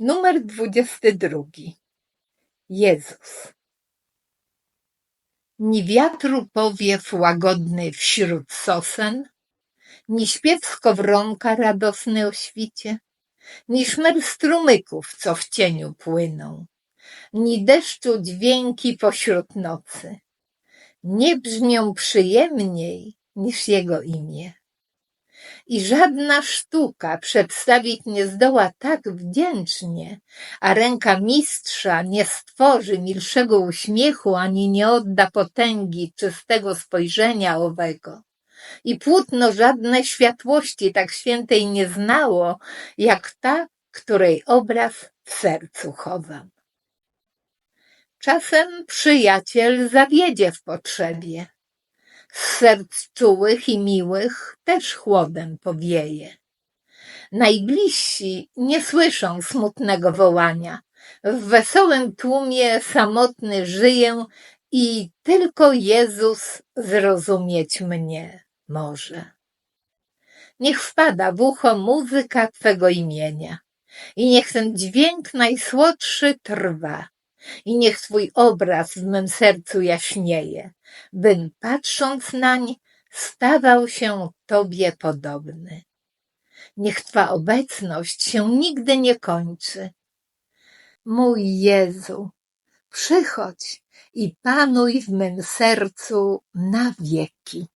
Numer dwudziesty drugi. Jezus. Ni wiatru powiew łagodny wśród sosen, ni śpiew skowronka radosny o świcie, ni szmer strumyków, co w cieniu płyną, ni deszczu dźwięki pośród nocy, nie brzmią przyjemniej niż Jego imię. I żadna sztuka przedstawić nie zdoła tak wdzięcznie, a ręka mistrza nie stworzy milszego uśmiechu, ani nie odda potęgi czystego spojrzenia owego. I płótno żadne światłości tak świętej nie znało, jak ta, której obraz w sercu chowam. Czasem przyjaciel zawiedzie w potrzebie. Z serc czułych i miłych też chłodem powieje. Najbliżsi nie słyszą smutnego wołania. W wesołym tłumie samotny żyję i tylko Jezus zrozumieć mnie może. Niech wpada w ucho muzyka Twego imienia i niech ten dźwięk najsłodszy trwa i niech Twój obraz w mym sercu jaśnieje, bym patrząc nań stawał się Tobie podobny. Niech Twa obecność się nigdy nie kończy. Mój Jezu, przychodź i panuj w mym sercu na wieki.